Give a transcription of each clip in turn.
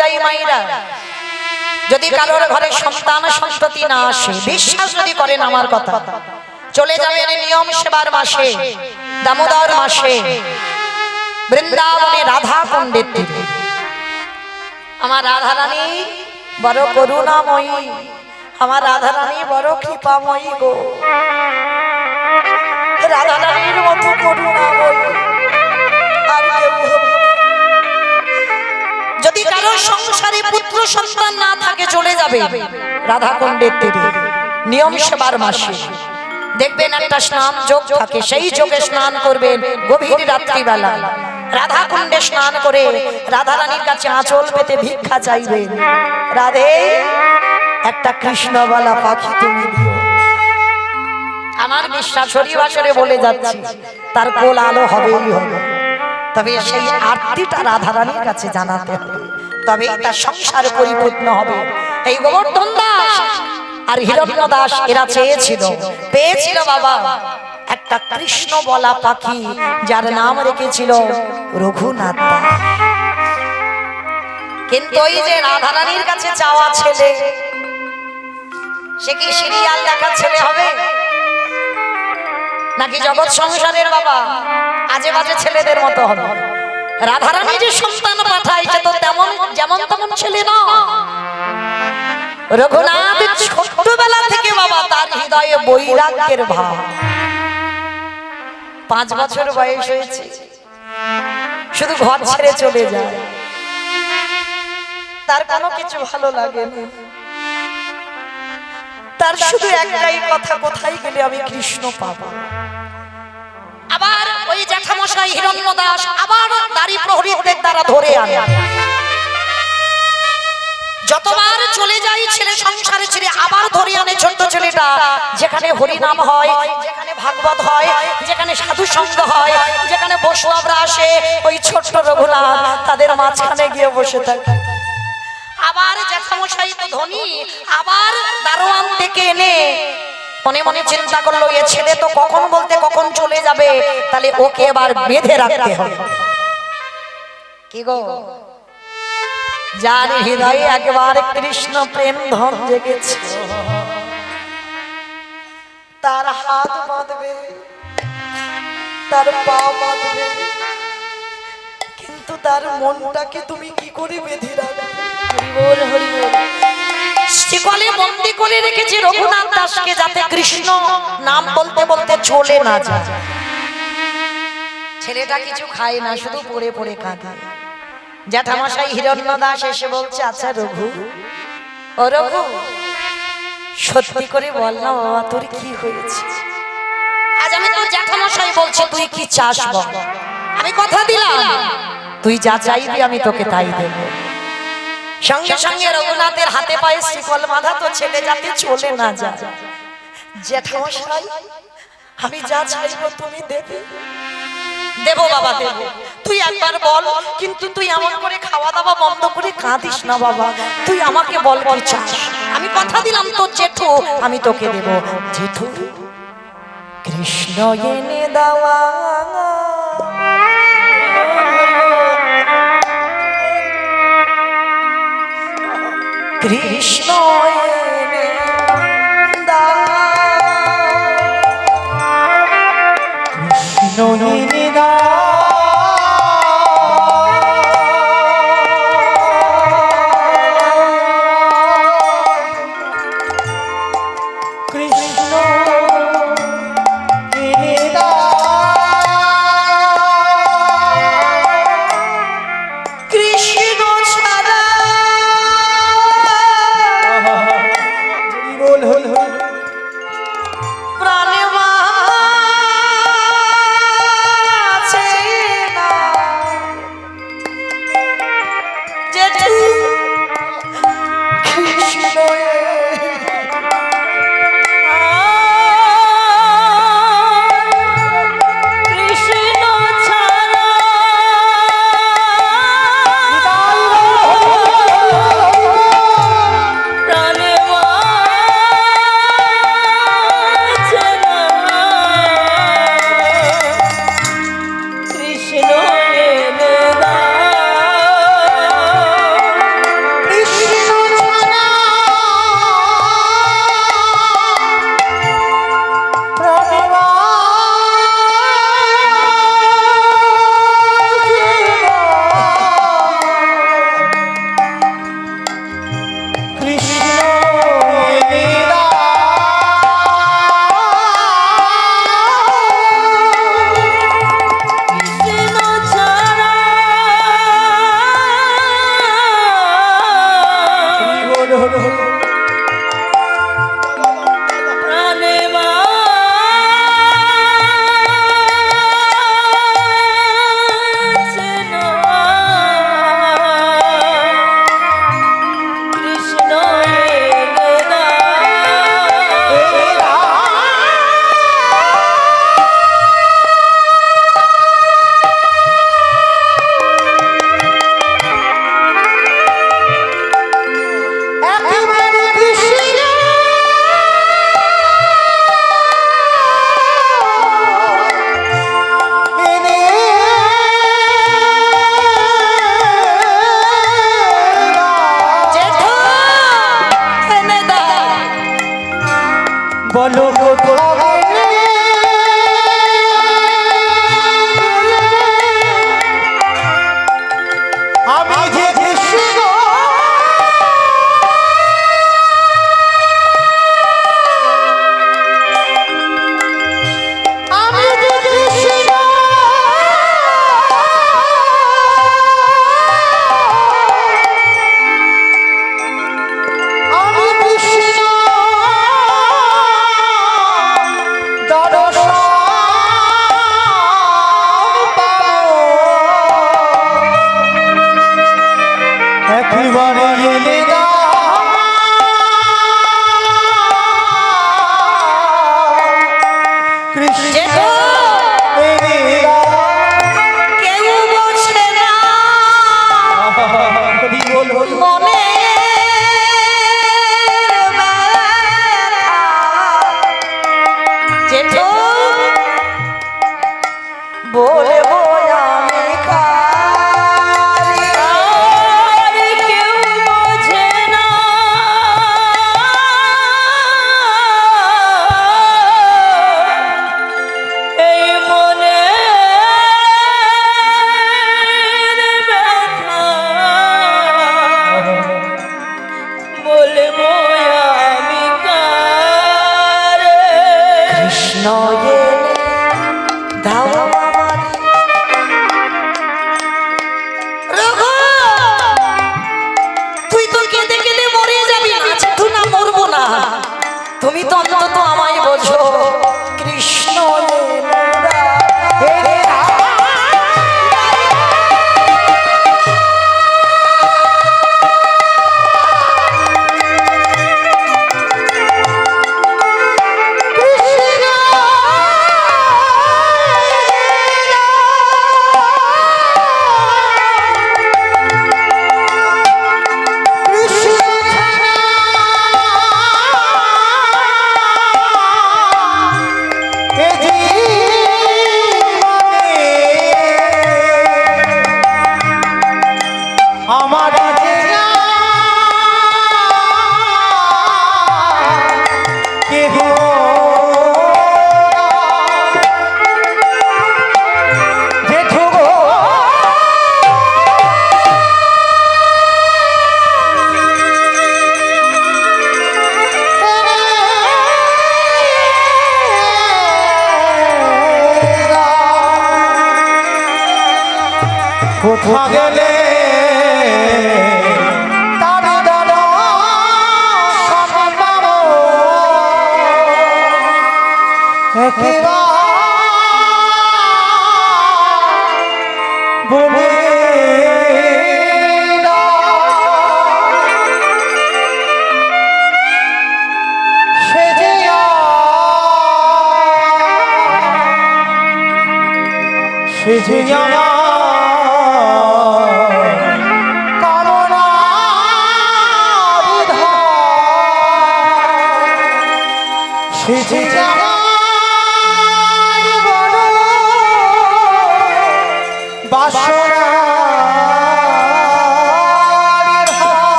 যাই মাইরা। যদি কারোর ঘরে সন্তান সন্ততি না আসে বিশ্বাস যদি করেন আমার কথা। চলে যাবেন নিয়ম সেবার মাসে দামোদর মাসে। বৃন্দাবনে রাধা কুণ্ডের তীরে আমার রাধা রানী বড় করুণাময়ী। আমার রাধা রানী বড় কৃপাময়ী গো। রাধা রানীর মতো করুণাময়ী। যদি কারও সংসারে পুত্র সন্তান না থাকে, চলে যাবে। রাধা কুণ্ডের তীরে। নিয়ম সেবার মাসে। দেখবেন একটা স্নান যোগ থাকে, সেই যোগে স্নান করবেন গভীর রাত্রিবেলা। রাধা কুণ্ডে স্নান করে রাধা রানীর কাছে আঁচল পেতে ভিক্ষা চাইবেন। রাধে, একটা কৃষ্ণবালা পাখি তুমি আমার বিশ্বাস, হরিবাসরে বলে যাচ্ছি, তার কোল আলো হবেই হবে। তবে সেই আরতিটা রাধারানীর কাছে জানাতে হবে। তবে তার সংসার পরিপূর্ণ হবে। এই গোবর্ধন দাস আর হিরণ্য দাস এরা চেয়েছিল। পেয়েছিল বাবা। একটা কৃষ্ণ বলা পাখি যার নাম রেখেছিল রঘুনাথ দাস। কিন্তু ওই যে রাধারানীর কাছে চাওয়া ছেলে সে কি সিরিয়াল দেখা ছেলে হবে? নাকি জগৎ সংসারের বাবা? আজে বাজে ছেলেদের মতো হবে। রাধারানী যে সন্তান পাঠায় সে তো তেমন, যেমন তেমন ছেলে না। রঘুনাথ ছোট্টবেলা থেকে বাবা তার হৃদয়ে বৈরাগ্যের ভাব। পাঁচ বছর বয়স হয়েছে। শুধু ঘর ছেড়ে চলে যায়। তার কোনো কিছু ভালো লাগে তার শুধু একটাই কথা, কোথায় গেলে আমি কৃষ্ণ পাবো? জ্যাঠামশাই হিরণ্য দাস আবার দাড়ি প্রহরীদের দ্বারা ধরে আনে যতবার চলে যাই ছেলে সংসারে ছেড়ে আবার ধরে আনে ছোট্ট ছেলেটা। যেখানে হরিনাম হয়, যেখানে ভাগবত হয়, যেখানে সাধু সঙ্গ হয়, যেখানে বৈষ্ণবরা আসে, ওই ছোট্ট রঘুনাথ তাদের মাঝখানে গিয়ে বসে থাকে। আবার জ্যাঠামশাই তো ধনী, আবার দারোয়ান থেকে এনে মনে মনে চিন্তা করল, এ ছেলে তো কখন বলতে কখন চলে যাবে? তাহলে ওকে এবার বেঁধে রাখতে হবে। কি গো? যার হৃদয়ে একবার কৃষ্ণ প্রেম ধন জেগেছে, তার হাত বাঁধবে, তার পা বাঁধবে, কিন্তু তার মনটাকে তুমি কি করে বেঁধে রাখবে? হরিবোল হরিবোল শিকলে বন্দি করে রেখেছি রঘুনাথ দাসকে যাতে কৃষ্ণ নাম বলতে বলতে চলে না যায়। ছেলেটা কিছু খায় না, শুধু পড়ে পড়ে কাঁদে। জ্যাঠামশাই হিরণ্য দাস এসে বলছে আচ্ছা রঘু, ও রঘু, সত্যি করে বল না বাবা, তোর কি হয়েছে? আজ আমি তোর জ্যাঠামশাই বলছি, তুই কি চাস বল? আমি কথা দিলাম, তুই যা চাইবি আমি তোকে তাই দেবো। সঙ্গে সঙ্গে রঘুনাথের হাতে পায়ে শিকল বাঁধা তো ছেলে যাতে চলে না যায়। জ্যাঠামশাই আমি যা চাইব তুমি দেবে। দেবো। বাবা দেবো। তুই একবার বল কিন্তু তুই এমন করে খাওয়া দাওয়া বন্ধ করে কাঁদিস না বাবা। তুই আমাকে বল বল চাস? আমি কথা দিলাম তোর জেঠু আমি তোকে দেব। জেঠু কৃষ্ণ এনে দেওয়া কৃষ্ণ কোথা গেলে Keep on.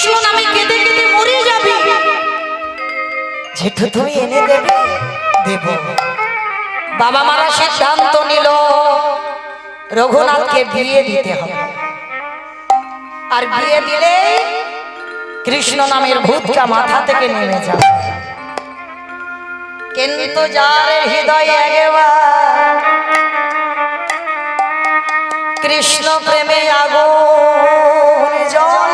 কৃষ্ণ নামে কেঁদে কেঁদে মরে জেঠু, তুমি এনে দেবে? দেব। বাবা মারা সিদ্ধান্ত নিল, রঘুনাথকে বিয়ে দিতে হবে। আর বিয়ে দিলে কৃষ্ণ নামের ভূতটা মাথা থেকে নেমে যাবে। কিন্তু যার হৃদয়ে কৃষ্ণ প্রেমে আগুন জল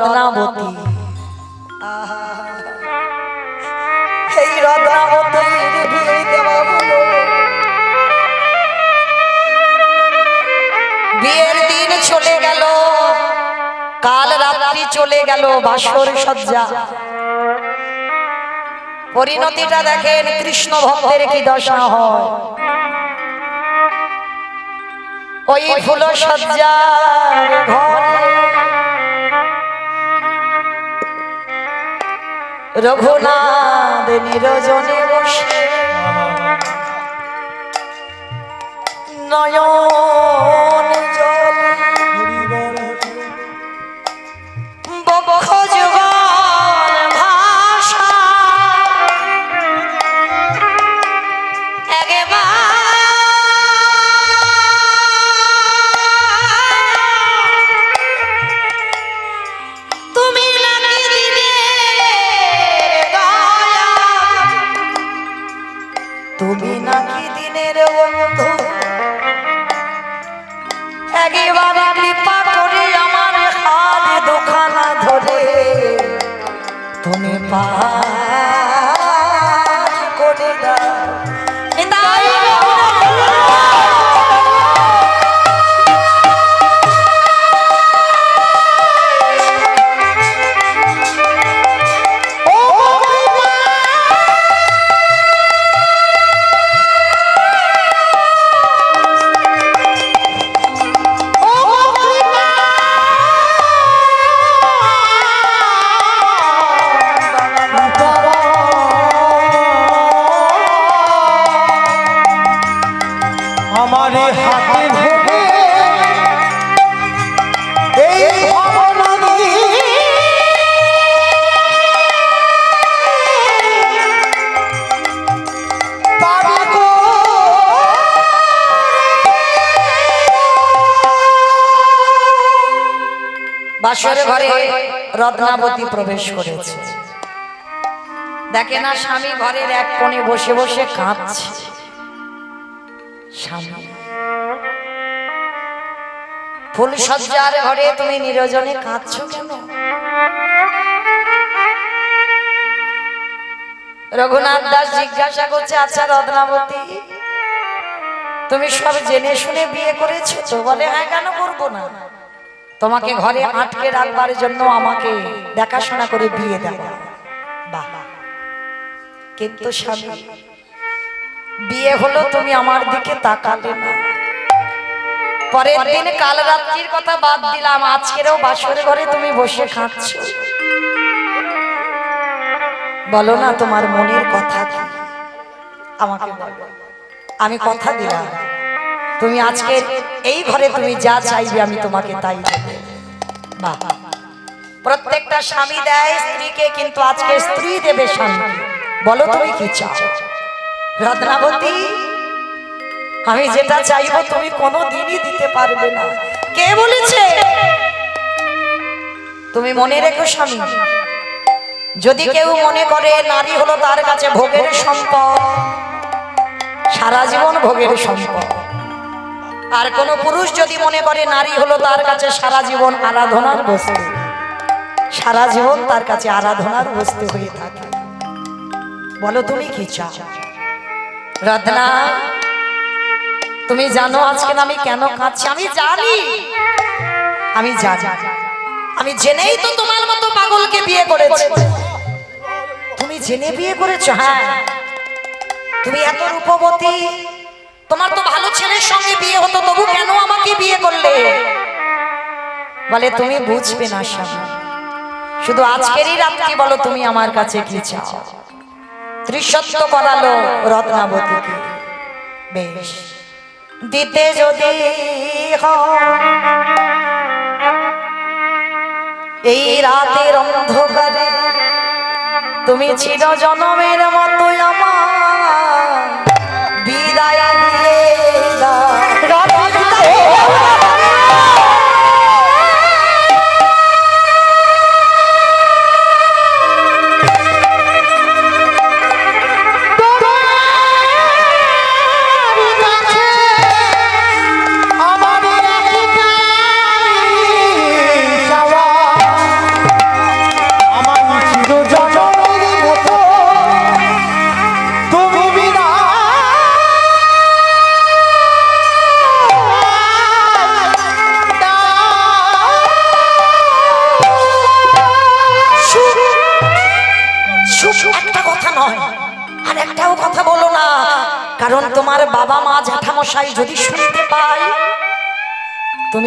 রত্নাবতী। এই রত্নাবতীর বিয়ের দিন চলে গেল। কাল রাত্রি চলে গেল বাসর সজ্জা। পরিণতিটা দেখেন কৃষ্ণ ভক্তের কি দশা হয়। ওই ফুল সজ্জার ঘরে রঘুনাথ নিরজনে বসে। নয়ন তুমি নাকি দিনের বন্ধু? একেবারে কৃপা করে আমার হাত দোকানা ধরে। তুমি পার বাসর ঘরে রত্নাবতী প্রবেশ করেছে। দেখে না স্বামী ঘরের এক কোণে বসে বসে কাঁদছে। স্বামী ফুল সজ্জার ঘরে তুমি নিরজনে কাঁদছো কেন? রঘুনাথ দাস জিজ্ঞাসা করছে আচ্ছা রত্নাবতী তুমি সব জেনে শুনে বিয়ে করেছ তো? বলে হ্যাঁ কেন করব না? তোমাকে ঘরে আটকে রাখবার জন্য আমাকে দেখাশোনা করে বিয়ে বাহ। কিন্তু স্বামী, বিয়ে হলো তুমি আমার দিকে তাকালে না। পরের দিন কাল রাত্রির কথা বাদ দিলাম, আজকেরও বাসর ঘরে তুমি বসে খাচ্ছ। বলো না তোমার মনের কথা কি? আমাকে আমি কথা দিলাম। তুমি আজকে এই ঘরে তুমি যা চাইবে আমি তোমাকে তাই দেব। প্রত্যেকটা স্বামী দেয়, স্ত্রীকে, কিন্তু আজকে স্ত্রী দেবে স্বামীকে বলো তুমি কি চাও? রত্নাবতী আমি যেটা চাইব তুমি কোনো দিনই দিতে পারবে না। কে বলেছে? তুমি মনে রেখো স্বামী, যদি কেউ মনে করে নারী হলো তার কাছে ভোগের সম্পদ, সারা জীবন ভোগের সম্পদ। আর কোন পুরুষ যদি মনে করে নারী হলো তার কাছে সারা জীবন আরাধনার বস্তু। সারা জীবন তার কাছে আরাধনার বস্তু হয়ে থাকে। বলো তুমি কি চাও? রত্না তুমি জানো আজকে আমি কেন কাঁদছি? আমি জানি। আমি জানি। আমি জেনেই তো তোমার মতো পাগলকে বিয়ে করেছি। তুমি জেনে বিয়ে করেছ? হ্যাঁ। তুমি এত রূপবতী। তোমার তো ভালো ছেলের সঙ্গে বিয়ে হতো, তবু কেন আমাকে বিয়ে করলে? বলে, তুমি বুঝবে না, স্বামী। শুধু আজকেরই রাত্রি বলো, তুমি আমার কাছে কি চাও? ত্রিসত্য করালো রত্নাবতীকে। বেশ। দিতে যদি এই রাতের অন্ধকারে তুমি ছিল জনমের মতো আমার।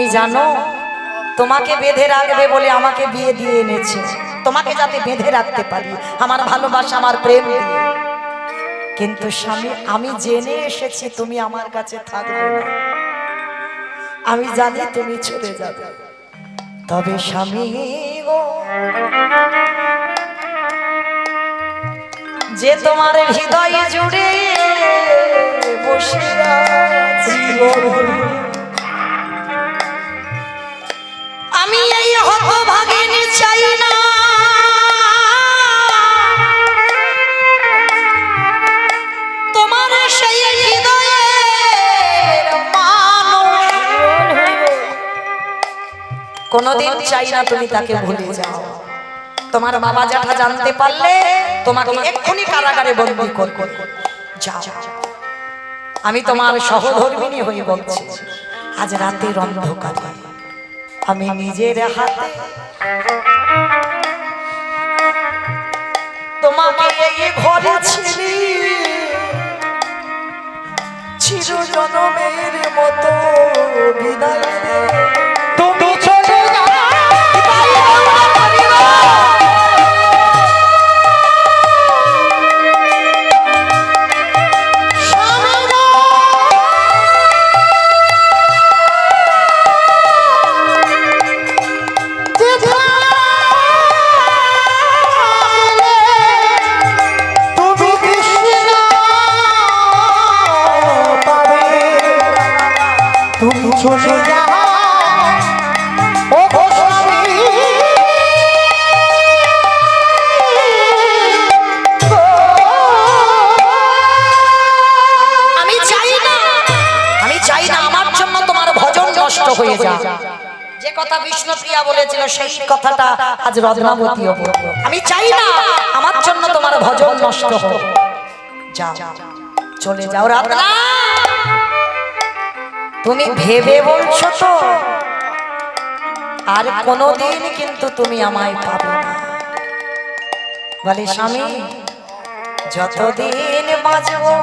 তুমি জানো, তোমাকে বেঁধে রাখবে বলে আমাকে বিয়ে দিয়ে এনেছে। তোমাকে যাতে বেঁধে রাখতে পারি, আমার ভালোবাসা, আমার প্রেম কিন্তু স্বামী, আমি জেনে এসেছি তুমি আমার কাছে থাকবে না। আমি জানি তুমি চলে যাবে। তবে স্বামী যে তোমার হৃদয় জুড়ে বসে আমি এই চাই না। কোনোদিন চাই না তুমি তাকে ভুলে যাও। তোমার বাবা জ্যাঠা জানতে পারলে তোমাকে এক্ষুনি কারাগারে বন্দি করবে। আমি তোমার সহধর্মিনী হয়ে বলছি, আজ রাতের অন্ধকারে। আমি নিজের হাতে তোমাকে এই ঘরে ছিলি। চির জনমের মতো বিদায় সেই কথাটা আজ রত্নাবতীও আমি চাই না আমার জন্য তোমার ভজন নষ্ট চলে যাও তুমি ভেবে বলছো তো, আর কিন্তু তুমি আমায় পাবে না। বলে, স্বামী, যতদিন বাঁচবো,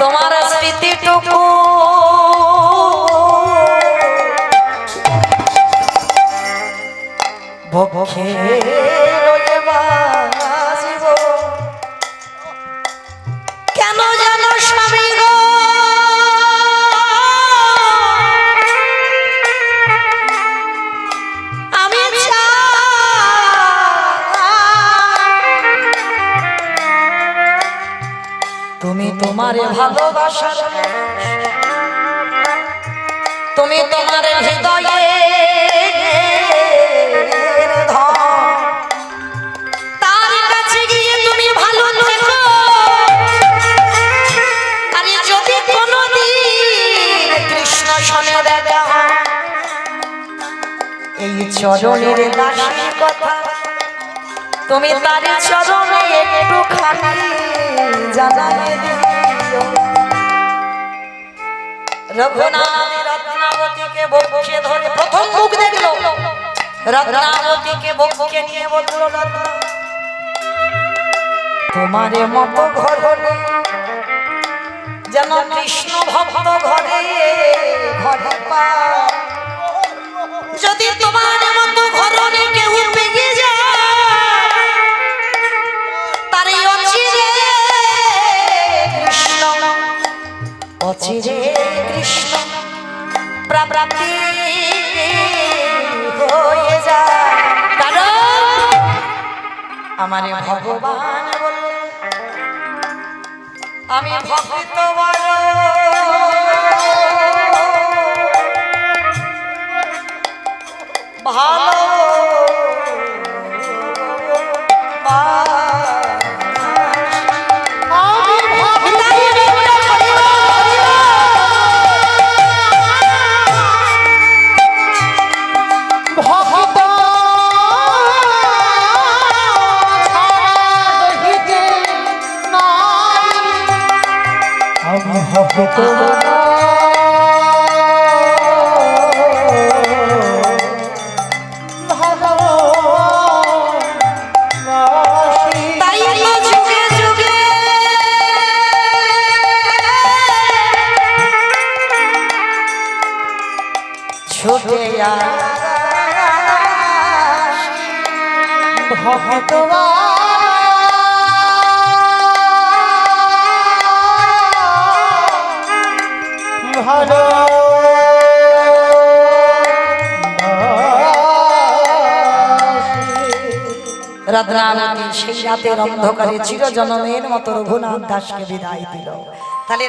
তোমার স্মৃতিটুকু কেন যেন স্বামী তুমি তোমার ভালোবাসার তুমি তোমার হৃদয়ে চরণের দাসীর কথা। তুমি তার চরণে একটু খানি জানাই দিও। রঘুনাথ রত্নাবতীকে বক্ষে ধরে প্রথম মুখ দেখল। রত্নাবতীকে বক্ষে নিয়ে বলল রত্না তোমারে মতো ঘর যেন কৃষ্ণ ভক্ত ঘরে ঘরে পা যদি তোমার আমারে ভগবান বললেন আমি ভক্ত ভালো আমি রাধারানী সেই রাতের অন্ধকারে চিরজনমের মতো রঘুনাথ দাসকে বিদায় দিল। তাহলে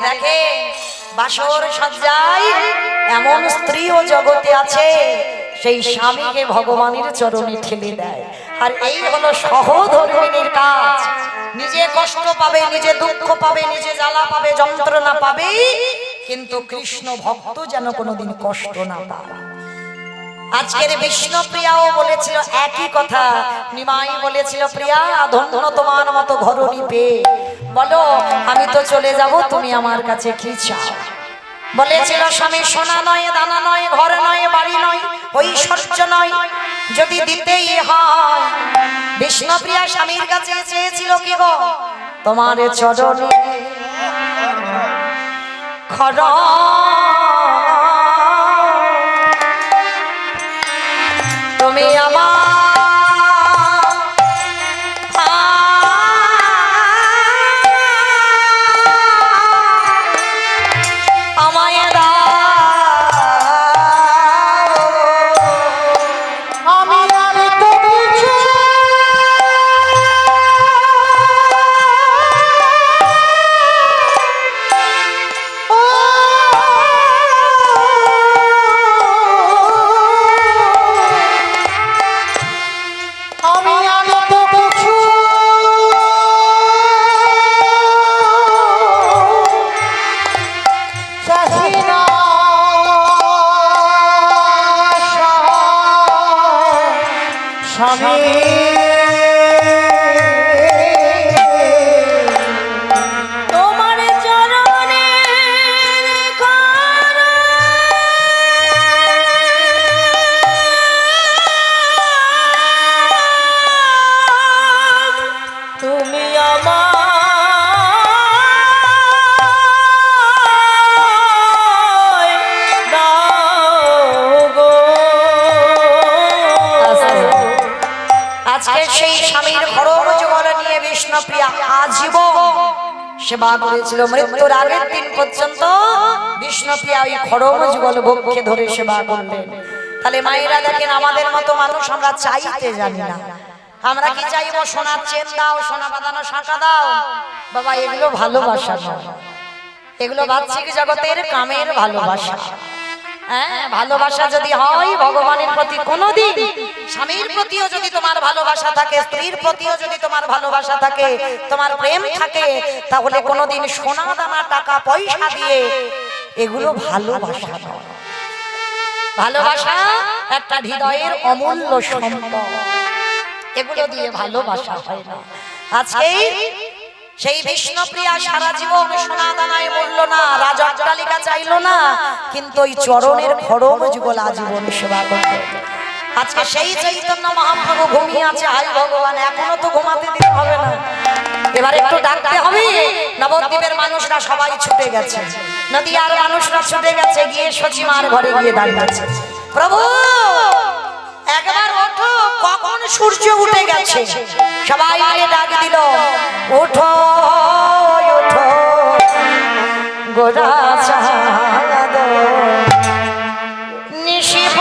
বাসর সজ্জায় এমন জগতে আছে, সেই স্বামীকে ভগবানের চরণে ঠেলে দেয়। আর এই হলো সহধর্মিনীর কাজ। নিজে কষ্ট পাবে, নিজে দুঃখ পাবে, নিজে জ্বালা পাবে, যন্ত্রণা পাবে, কিন্তু কৃষ্ণ ভক্ত যেন কোনোদিন কষ্ট না পায়। আজকের বিষ্ণু প্রিয়াও বলেছিল একই কথা। নিমাই বলেছিল, প্রিয়া, ধন্য তোমার মতো ঘরণী পেয়ে। বলো, আমি তো চলে যাব, তুমি আমার কাছে কি চাও? বলেছিল, স্বামী, সোনা নয়, দানা নয়, ঘর নয়, বাড়ি নয়, ঐশ্বর্য নয়। যদি দিতেই হয়, বিষ্ণুপ্রিয়া স্বামীর কাছে চেয়েছিল কি গো? তোমার চরণে। খড় সেই স্বামীর জগল নিয়ে বিষ্ণুপ্রিয়া সেবা করেছিল। মৃত্যুর আগের দিন পর্যন্ত বিষ্ণুপ্রিয়া ওই খরম ধরে করলেন। তাহলে মায়েরা দেখেন আমাদের মতো মানুষ আমরা চাইতে জানি না। আমরা কি চাইব? সোনার চেন দাও, সোনা বাঁধানো শাঁখা দাও। বাবা, এগুলো ভালোবাসা এগুলো বাহ্যিক জগতের কামের ভালোবাসা। হ্যাঁ ভালোবাসা যদি হয় ভগবানের প্রতি কোনোদিন স্বামীর প্রতিও যদি তোমার ভালোবাসা থাকে স্ত্রীর প্রতিও যদি তোমার ভালোবাসা থাকে তোমার প্রেম থাকে তাহলে কোনোদিন সোনা দানা টাকা পয়সা দিয়ে এগুলো ভালোবাসা নয়। ভালোবাসা একটা হৃদয়ের অমূল্য সম্পদ। এগুলো দিয়ে ভালোবাসা হয় না। আজকে সেই বিষ্ণুপ্রিয়া সারা জীবন সোনা দানায় অট্টালিকা চাইলো না, কিন্তু ওই চরণের খড়ম যুগল আজীবন সেবা করল। আজকে সেই চৈতন্য মহাপ্রভু ঘুমিয়ে আছে হাই ভগবান, এখনও তো ঘুমাতে দিতে হবে না। এবার একটু ডাকতে হবে, নবদ্বীপের মানুষরা সবাই ছুটে গেছে। নদীয়ার মানুষরা ছুটে গেছে, গিয়ে সচিমার ঘরে গিয়ে দাঁড়িয়েছে প্রভু, একবার ওঠো, কখন সূর্য উঠে গেছে? সবাই মিলে ডাক দিল, ওঠো। তোরা সাদ নিশিব